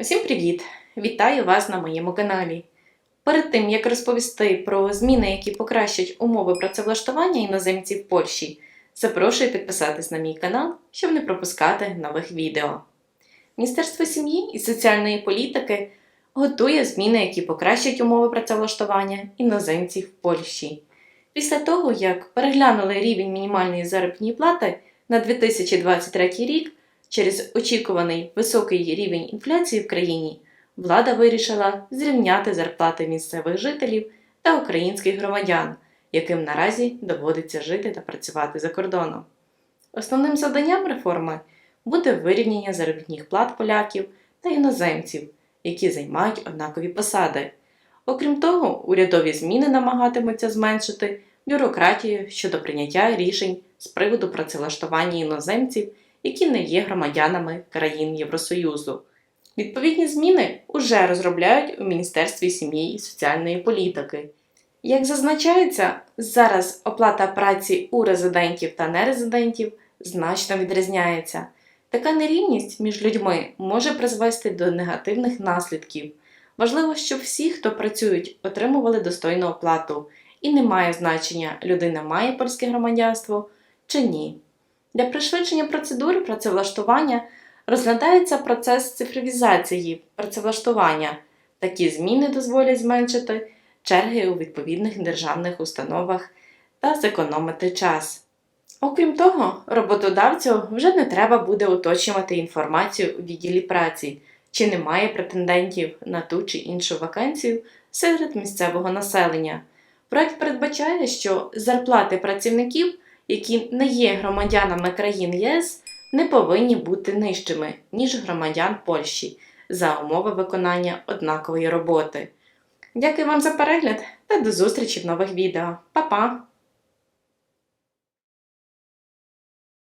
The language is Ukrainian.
Усім привіт! Вітаю вас на моєму каналі. Перед тим як розповісти про зміни, які покращать умови працевлаштування іноземців в Польщі, запрошую підписатись на мій канал, щоб не пропускати нових відео. Міністерство сім'ї і соціальної політики готує зміни, які покращать умови працевлаштування іноземців в Польщі. Після того, як переглянули рівень мінімальної заробітної плати на 2023 рік, через очікуваний високий рівень інфляції в країні, влада вирішила зрівняти зарплати місцевих жителів та українських громадян, яким наразі доводиться жити та працювати за кордоном. Основним завданням реформи буде вирівняння заробітних плат поляків та іноземців, які займають однакові посади. Окрім того, урядові зміни намагатимуться зменшити бюрократію щодо прийняття рішень з приводу працевлаштування іноземців, які не є громадянами країн Євросоюзу. Відповідні зміни уже розробляють у Міністерстві сім'ї і соціальної політики. Як зазначається, зараз оплата праці у резидентів та нерезидентів значно відрізняється. Така нерівність між людьми може призвести до негативних наслідків. Важливо, щоб всі, хто працюють, отримували достойну оплату, і не має значення, людина має польське громадянство чи ні. Для пришвидшення процедури працевлаштування розглядається процес цифровізації працевлаштування. Такі зміни дозволять зменшити черги у відповідних державних установах та зекономити час. Окрім того, роботодавцю вже не треба буде уточнювати інформацію у відділі праці, чи немає претендентів на ту чи іншу вакансію серед місцевого населення. Проект передбачає, що зарплати працівників, які не є громадянами країн ЄС, не повинні бути нижчими, ніж громадян Польщі за умови виконання однакової роботи. Дякую вам за перегляд та до зустрічі в нових відео. Па-па!